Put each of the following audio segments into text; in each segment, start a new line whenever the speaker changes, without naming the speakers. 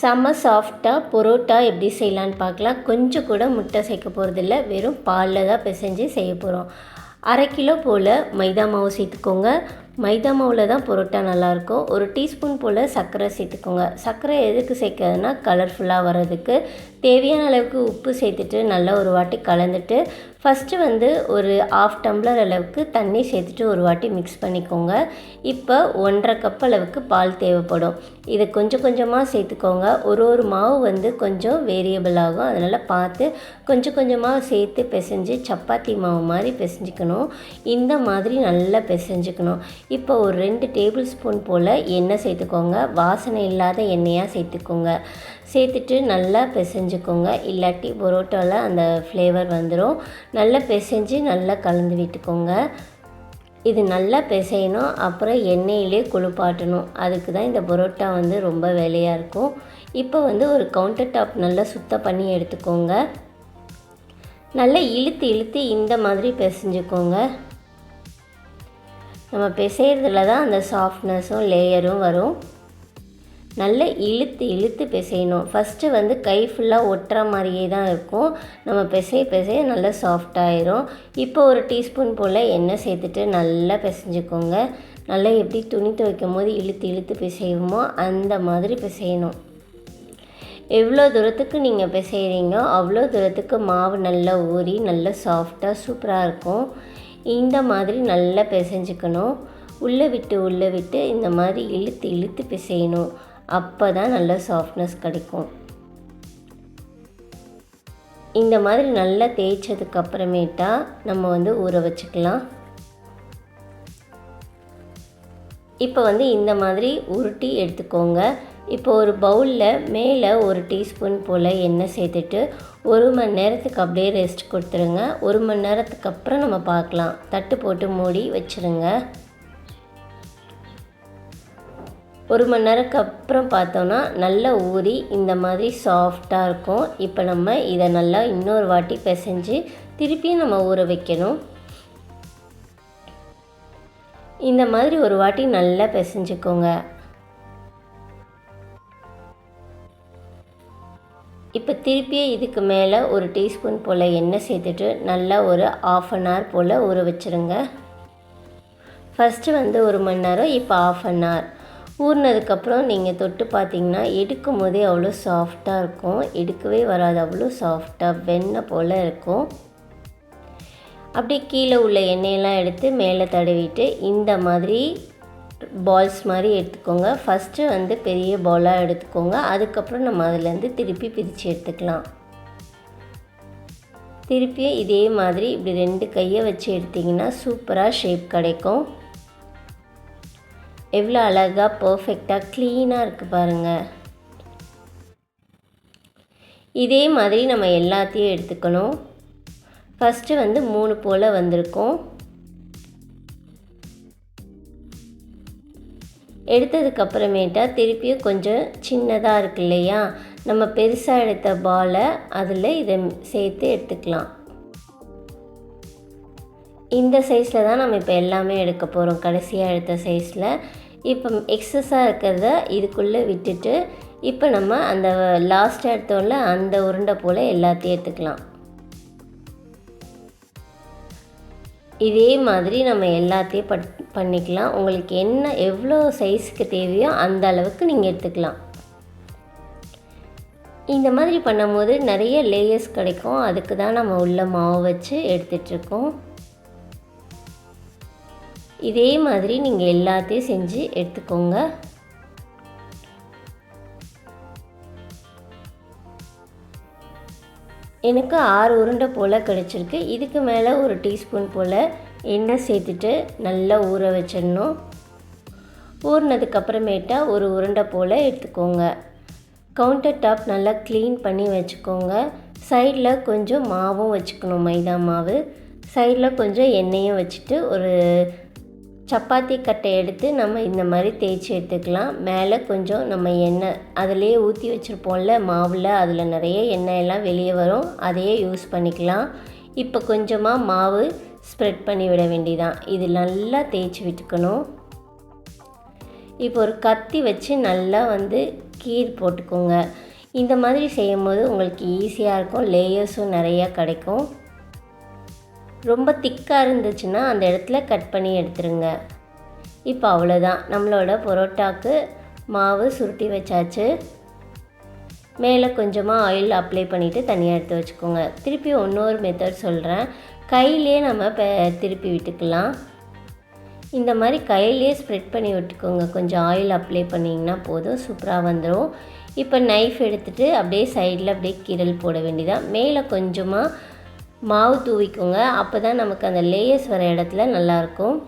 செம்ம சாஃப்டாக பொரோட்டா எப்படி செய்யலான்னு பார்க்கலாம். கொஞ்சம் கூட முட்டை சேர்க்க போகிறதில்ல வெறும் பாலில் தான் பிசைஞ்சு செய்ய போகிறோம் அரை கிலோ போல் மைதா மாவு சேர்த்துக்கோங்க. மைதா மாவில் தான் பொரோட்டா நல்லாயிருக்கும். ஒரு டீஸ்பூன் போல் சர்க்கரை சேர்த்துக்கோங்க. சர்க்கரை எதுக்கு சேர்க்கறதுனா கலர்ஃபுல்லாக வர்றதுக்கு தேவையான அளவுக்கு உப்பு சேர்த்துட்டு நல்லா ஒரு வாட்டி கலந்துட்டு ஃபஸ்ட்டு வந்து ஒரு ஆஃப் டம்ளர் அளவுக்கு தண்ணி சேர்த்துட்டு ஒரு வாட்டி மிக்ஸ் பண்ணிக்கோங்க. இப்போ ஒன்றரை கப் அளவுக்கு பால் தேவைப்படும். இதை கொஞ்சம் கொஞ்சமாக சேர்த்துக்கோங்க. ஒரு ஒரு மாவு வந்து கொஞ்சம் வேரியபிள் ஆகும். அதனால் பார்த்து கொஞ்சம் கொஞ்சமாக சேர்த்து பிசைஞ்சு சப்பாத்தி மாவு மாதிரி பிசைஞ்சிக்கணும். இந்த மாதிரி நல்லா பிசைஞ்சுக்கணும். இப்போ ஒரு ரெண்டு டேபிள் ஸ்பூன் போல் எண்ணெய் சேர்த்துக்கோங்க. வாசனை இல்லாத எண்ணெயாக சேர்த்துக்கோங்க. சேர்த்துட்டு நல்லா பிசைஞ்சுக்கோங்க. இல்லாட்டி பரோட்டாவில் அந்த ஃப்ளேவர் வந்துடும் நல்லா பிசைஞ்சு நல்லா கலந்து விட்டுக்கோங்க. இது நல்லா பிசையணும். அப்புறம் எண்ணெயிலே குளிப்பாட்டணும். அதுக்கு தான் இந்த பரோட்டா வந்து ரொம்ப வேலையாக இருக்கும். இப்போ வந்து ஒரு கவுண்டர் டாப் நல்லா சுத்தம் பண்ணி எடுத்துக்கோங்க. நல்லா இழுத்து இழுத்து இந்த மாதிரி பிசைஞ்சுக்கோங்க. நம்ம பிசைகிறதுல தான் அந்த சாஃப்ட்னஸும் லேயரும் வரும். நல்லா இழுத்து இழுத்து பிசையணும். ஃபஸ்ட்டு வந்து கை ஃபுல்லாக ஒட்டுற மாதிரியே தான் இருக்கும். நம்ம பிசைய பிசைய நல்லா சாஃப்டாயிரும் இப்போ ஒரு டீஸ்பூன் போல் எண்ணெய் சேர்த்துட்டு நல்லா பிசைஞ்சுக்கோங்க. நல்லா எப்படி துணி துவைக்கும் போது இழுத்து இழுத்து பிசையுமோ அந்த மாதிரி பிசையணும். எவ்வளோ தூரத்துக்கு நீங்கள் பிசைகிறீங்க அவ்வளோ தூரத்துக்கு மாவு நல்லா ஊறி நல்லா சாஃப்டாக சூப்பராக இருக்கும். இந்த மாதிரி நல்லா பிசைஞ்சுக்கணும். உள்ளே விட்டு உள்ளே விட்டு இந்த மாதிரி இழுத்து இழுத்து பிசையணும். அப்போ தான் நல்ல சாஃப்ட்னஸ் கிடைக்கும். இந்த மாதிரி நல்லா தேய்ச்சதுக்கு அப்புறமேட்டா நம்ம வந்து ஊற வச்சுக்கலாம். இப்போ வந்து இந்த மாதிரி உருட்டி எடுத்துக்கோங்க. இப்போ ஒரு பவுலில் மேலே ஒரு டீஸ்பூன் போல் எண்ணெய் சேர்த்துட்டு ஒரு மணி நேரத்துக்கு அப்படியே ரெஸ்ட் கொடுத்துருங்க. ஒரு மணி நேரத்துக்கு அப்புறம் நம்ம பார்க்கலாம். தட்டு போட்டு மூடி வச்சுருங்க. ஒரு மணி நேரத்துக்கு அப்புறம் பார்த்தோன்னா நல்லா ஊறி இந்த மாதிரி சாஃப்டாக இருக்கும். இப்போ நம்ம இதை நல்லா இன்னொரு வாட்டி பிசைஞ்சு திருப்பியும் நம்ம ஊற வைக்கணும். இந்த மாதிரி ஒரு வாட்டி நல்லா பிசைஞ்சுக்கோங்க. இப்போ திருப்பி இதுக்கு மேலே ஒரு டீஸ்பூன் போல் எண்ணெய் சேர்த்துட்டு நல்லா ஒரு ஆஃப் அன் ஹவர் போல் ஊற வச்சுருங்க. ஃபஸ்ட்டு வந்து ஒரு மணி நேரம் இப்போ ஆஃப் அன் ஹவர் ஊறினதுக்கப்புறம் நீங்கள் தொட்டு பார்த்தீங்கன்னா எடுக்கும் போதே அவ்வளோ சாஃப்டாக இருக்கும். எடுக்கவே வராது அவ்வளோ சாஃப்டாக வெண்ணெய் போல் இருக்கும். அப்படியே கீழே உள்ள எண்ணெயெல்லாம் எடுத்து மேலே தடவிட்டு இந்த மாதிரி பால்ஸ் மாதிரி எடுத்துக்கோங்க. ஃபஸ்ட்டு வந்து பெரிய பாலாக எடுத்துக்கோங்க. அதுக்கப்புறம் நம்ம அதுலேருந்து திருப்பி பிரித்து எடுத்துக்கலாம். திருப்பியும் இதே மாதிரி இப்படி ரெண்டு கையை வச்சு எடுத்திங்கன்னா சூப்பராக ஷேப் கிடைக்கும். எவ்வளோ அழகாக பர்ஃபெக்டாக க்ளீனாக இருக்குது பாருங்கள் இதே மாதிரி நம்ம எல்லாத்தையும் எடுத்துக்கணும். ஃபஸ்ட்டு வந்து மூணு போல் வந்திருக்கும். எடுத்ததுக்கப்புறமேட்டா திருப்பியும் கொஞ்சம் சின்னதாக இருக்கு இல்லையா? நம்ம பெருசாக எடுத்த பாலை அதில் இதை சேர்த்து எடுத்துக்கலாம். இந்த சைஸில் தான் நம்ம இப்போ எல்லாமே எடுக்க போகிறோம் கடைசியாக எடுத்த சைஸில் இப்போ எக்ஸஸாக இருக்கிறத இதுக்குள்ளே விட்டுட்டு இப்போ நம்ம அந்த லாஸ்ட் எடுத்தோம்ல அந்த உருண்டை போல் எல்லாத்தையும் எடுத்துக்கலாம். இதே மாதிரி நம்ம எல்லாத்தையும் பட் பண்ணிக்கலாம். உங்களுக்கு என்ன எவ்வளோ சைஸுக்கு தேவையோ அந்த அளவுக்கு நீங்கள் எடுத்துக்கலாம். இந்த மாதிரி பண்ணும்போது நிறைய லேயர்ஸ் கிடைக்கும். அதுக்கு தான் நம்ம உள்ள மாவு வச்சு எடுத்துகிட்ருக்கோம் இதே மாதிரி நீங்கள் எல்லாத்தையும் செஞ்சு எடுத்துக்கோங்க. எனக்கு ஆறு உருண்டை போல் கிடச்சிருக்கு. இதுக்கு மேலே ஒரு டீஸ்பூன் போல் எண்ணெய் சேர்த்துட்டு நல்லா ஊற வச்சிடணும். ஊறினதுக்கப்புறமேட்டா ஒரு உருண்டை போல் எடுத்துக்கோங்க. கவுண்டர் டாப் நல்லா க்ளீன் பண்ணி வச்சுக்கோங்க. சைடில் கொஞ்சம் மாவும் வச்சுக்கணும் மைதா மாவு. சைடில் கொஞ்சம் எண்ணெயும் வச்சுட்டு ஒரு சப்பாத்தி கட்டை எடுத்து நம்ம இந்த மாதிரி தேய்ச்சி எடுத்துக்கலாம். மேலே கொஞ்சம் நம்ம எண்ணெய் அதிலே ஊற்றி வச்சுருப்போம்ல மாவில் அதில் நிறைய எண்ணெயெல்லாம் வெளியே வரும். அதையே யூஸ் பண்ணிக்கலாம். இப்போ கொஞ்சமாக மாவு ஸ்ப்ரெட் பண்ணி விட வேண்டிதான் இது நல்லா தேய்ச்சி விட்டுக்கணும். இப்போ ஒரு கத்தி வச்சு நல்லா வந்து கீர் போட்டுக்கோங்க. இந்த மாதிரி செய்யும்போது உங்களுக்கு ஈஸியாக இருக்கும். லேயர்ஸும் நிறையா கிடைக்கும். ரொம்ப திக்காக இருந்துச்சுன்னா அந்த இடத்துல கட் பண்ணி எடுத்துருங்க. இப்போ அவ்வளோதான் நம்மளோட பரோட்டாக்கு மாவு சுருட்டி வச்சாச்சு. மேலே கொஞ்சமாக ஆயில் அப்ளை பண்ணிவிட்டு தனியாக எடுத்து வச்சுக்கோங்க. திருப்பி இன்னொரு மெத்தட் சொல்கிறேன் கையிலே நம்ம இப்போ திருப்பி விட்டுக்கலாம். இந்த மாதிரி கையிலே ஸ்ப்ரெட் பண்ணி விட்டுக்கோங்க. கொஞ்சம் ஆயில் அப்ளை பண்ணிங்கன்னா போதும். சூப்பராக வந்துடும் இப்போ நைஃப் எடுத்துகிட்டு அப்படியே சைடில் அப்படியே கீரல் போட வேண்டியதான் மேலே கொஞ்சமாக மாவு தூவிக்கோங்க. அப்போ தான் நமக்கு அந்த லேயர்ஸ் வர இடத்துல நல்லாயிருக்கும்.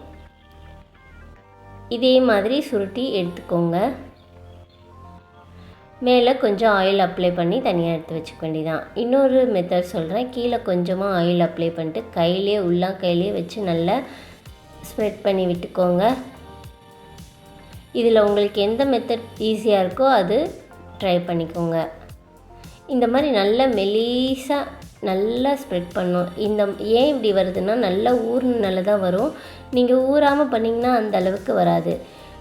இதே மாதிரி சுருட்டி எடுத்துக்கோங்க. மேலே கொஞ்சம் ஆயில் அப்ளை பண்ணி தனியாக எடுத்து வச்சுக்க வேண்டியதான் இன்னொரு மெத்தட் சொல்கிறேன் கீழே கொஞ்சமாக ஆயில் அப்ளை பண்ணிட்டு கையிலே உள்ளா கையிலே வச்சு நல்லா ஸ்ப்ரெட் பண்ணி விட்டுக்கோங்க. இதில் உங்களுக்கு எந்த மெத்தட் ஈஸியாக இருக்கோ அது ட்ரை பண்ணிக்கோங்க. இந்த மாதிரி நல்ல மெலீஸாக நல்லா ஸ்ப்ரெட் பண்ணும். இந்த ஏன் இப்படி வருதுன்னா நல்லா ஊறினால தான் வரும். நீங்கள் ஊறாமல் பண்ணிங்கன்னா அந்த அளவுக்கு வராது.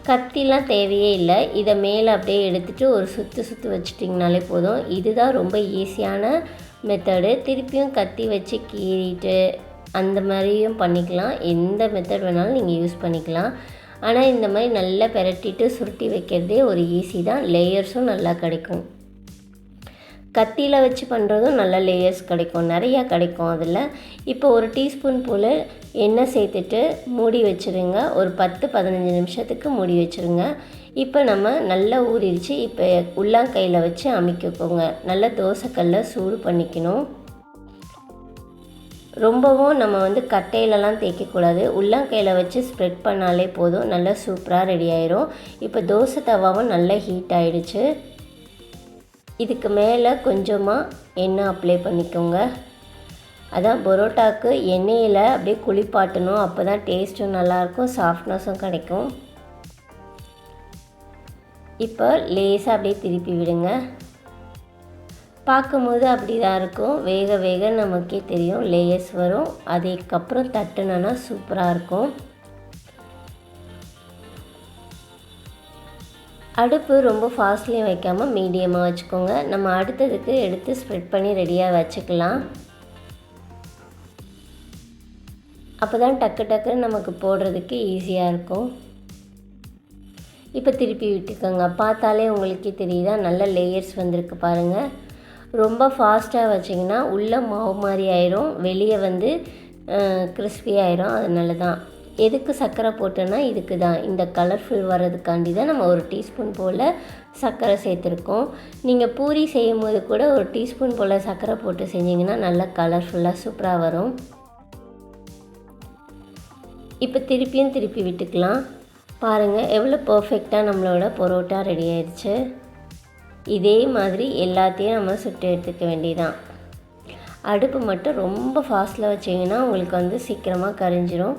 கத்திலாம் தேவையே இல்லை. இதை மேலே அப்படியே எடுத்துகிட்டு ஒரு சுற்று சுற்று வச்சுட்டிங்கனாலே போதும். இதுதான் ரொம்ப ஈஸியான மெத்தடு திருப்பியும் கத்தி வச்சு கீறிட்டு அந்த மாதிரியும் பண்ணிக்கலாம். எந்த மெத்தட் வேணாலும் நீங்கள் யூஸ் பண்ணிக்கலாம். ஆனால் இந்த மாதிரி நல்லா பெரட்டிட்டு சுருட்டி வைக்கிறதே ஒரு ஈஸி தான். லேயர்ஸும் நல்லா கிடைக்கும். கத்தியில் வச்சு பண்ணுறதும் நல்ல லேயர்ஸ் கிடைக்கும். நிறையா கிடைக்கும் அதில். இப்போ ஒரு டீஸ்பூன் போல் எண்ணெய் சேர்த்துட்டு மூடி வச்சுருங்க. ஒரு பத்து பதினஞ்சு நிமிஷத்துக்கு மூடி வச்சுருங்க. இப்போ நம்ம நல்லா ஊறிடுச்சு. இப்போ உள்ளாங்கையில் வச்சு அமைக்கிக்கோங்க. நல்லா தோசைக்கல்ல சூடு பண்ணிக்கணும். ரொம்பவும் நம்ம வந்து கட்டையிலலாம் தேய்க்கக்கூடாது. உள்ளங்கையில் வச்சு ஸ்ப்ரெட் பண்ணாலே போதும். நல்லா சூப்பராக ரெடி ஆயிரும். இப்போ தோசை தவாவும் நல்லா ஹீட் ஆகிடுச்சு இதுக்கு மேலே கொஞ்சமாக எண்ணெய் அப்ளை பண்ணிக்கோங்க. அதான் பரோட்டாவுக்கு எண்ணெயில் அப்படியே குளிப்பாட்டணும். அப்போ தான் டேஸ்ட்டும் நல்லாயிருக்கும் சாஃப்ட்னஸும் கிடைக்கும். இப்போ லேசாக அப்படியே திருப்பி விடுங்க. பார்க்கும்போது அப்படி தான் இருக்கும். வேக வேக நமக்கே தெரியும். லேயர்ஸ் வரும். அதுக்கப்புறம் தட்டுனா சூப்பராக இருக்கும். அடுப்பு ரொம்ப ஃபாஸ்ட்லேயும் வைக்காமல் மீடியமாக வச்சுக்கோங்க. நம்ம அடுத்ததுக்கு எடுத்து ஸ்ப்ரெட் பண்ணி ரெடியாக வச்சுக்கலாம். அப்போ தான் டக்கு டக்குன்னு நமக்கு போடுறதுக்கு ஈஸியாக இருக்கும். இப்போ திருப்பி விட்டுக்கோங்க. பார்த்தாலே உங்களுக்கே தெரியுதா? நல்ல லேயர்ஸ் வந்திருக்கு பாருங்கள் ரொம்ப ஃபாஸ்ட்டாக வச்சிங்கன்னா உள்ளே மாவு மாதிரி ஆயிரும். வெளியே வந்து கிறிஸ்பி ஆயிரும். அதனால தான் எதுக்கு சர்க்கரை போட்டோன்னா இதுக்கு தான். இந்த கலர்ஃபுல் வர்றதுக்காண்டி தான் நம்ம ஒரு டீஸ்பூன் போல் சர்க்கரை சேர்த்துருக்கோம். நீங்கள் பூரி செய்யும் போது கூட ஒரு டீஸ்பூன் போல் சர்க்கரை போட்டு செஞ்சிங்கன்னா நல்லா கலர்ஃபுல்லாக சூப்பராக வரும். இப்போ திருப்பியும் திருப்பி விட்டுக்கலாம். பாருங்கள் எவ்வளோ பர்ஃபெக்டாக நம்மளோட பரோட்டா ரெடி ஆயிடுச்சு இதே மாதிரி எல்லாத்தையும் நம்ம சுட்டு எடுத்துக்க வேண்டியதான் அடுப்பு மட்டும் ரொம்ப ஃபாஸ்ட்டில் வச்சிங்கன்னா உங்களுக்கு வந்து சீக்கிரமாக கரைஞ்சிரும்.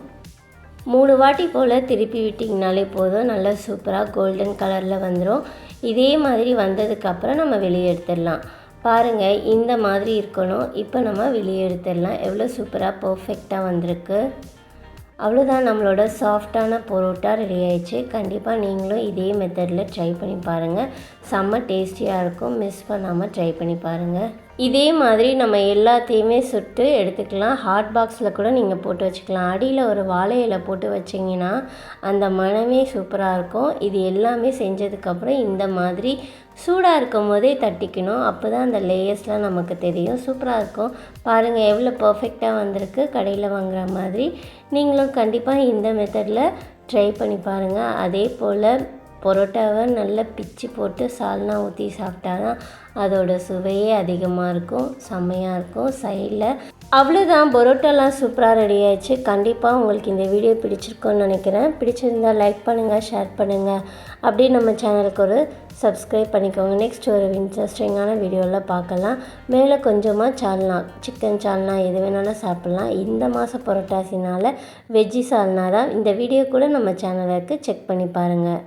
மூணு வாட்டி போல் திருப்பி விட்டிங்கனாலே போதும். நல்லா சூப்பராக கோல்டன் கலரில் வந்துடும் இதே மாதிரி வந்ததுக்கப்புறம் நம்ம வெளியே எடுத்துடலாம். பாருங்கள் இந்த மாதிரி இருக்கணும். இப்போ நம்ம வெளியே எடுத்துடலாம். எவ்வளோ சூப்பராக பர்ஃபெக்டாக வந்திருக்கு. அவ்வளோதான். நம்மளோட சாஃப்டான பொரோட்டா ரெடி ஆயிடுச்சு. கண்டிப்பாக நீங்களும் இதே மெத்தடில் ட்ரை பண்ணி பாருங்கள் செம்ம டேஸ்டியாக இருக்கும். மிஸ் பண்ணாமல் ட்ரை பண்ணி பாருங்கள் இதே மாதிரி நம்ம எல்லாத்தையுமே சுட்டு எடுத்துக்கலாம். ஹாட் பாக்ஸில் கூட நீங்கள் போட்டு வச்சுக்கலாம். அடியில் ஒரு வாழை இலை போட்டு வச்சிங்கன்னா அந்த மனமே சூப்பராக இருக்கும். இது எல்லாமே செஞ்சதுக்கப்புறம் இந்த மாதிரி சூடாக இருக்கும் போதே தட்டிக்கணும். அப்போ தான் அந்த லேயர்ஸ்லாம் நமக்கு தெரியும். சூப்பராக இருக்கும். பாருங்கள் எவ்வளோ பர்ஃபெக்டாக வந்திருக்கு. கடையில் வாங்குகிற மாதிரி நீங்களும் கண்டிப்பாக இந்த மெத்தடில் ட்ரை பண்ணி பாருங்கள் அதே போல் பரோட்டாவை நல்லா பிச்சு போட்டு சால்னா ஊற்றி சாப்பிட்டா தான் அதோட சுவையே அதிகமாக இருக்கும் செம்மையாக இருக்கும் சைடில். அவ்வளோதான் பரோட்டாலாம் சூப்பராக ரெடி ஆயிடுச்சு. கண்டிப்பாக உங்களுக்கு இந்த வீடியோ பிடிச்சிருக்கோன்னு நினைக்கிறேன். பிடிச்சிருந்தால் லைக் பண்ணுங்கள் ஷேர் பண்ணுங்கள் அப்படியே நம்ம சேனலுக்கு ஒரு சப்ஸ்கிரைப் பண்ணிக்கோங்க. நெக்ஸ்ட் ஒரு இன்ட்ரெஸ்டிங்கான வீடியோவில் பார்க்கலாம். மேலே கொஞ்சமாக சால்னா சிக்கன் சால்னா எது வேணாலும் சாப்பிட்லாம். இந்த மாதம் புரட்டாசினால் வெஜ்ஜி சால்னா தான். இந்த வீடியோ கூட நம்ம சேனலுக்கு செக் பண்ணி பாருங்கள்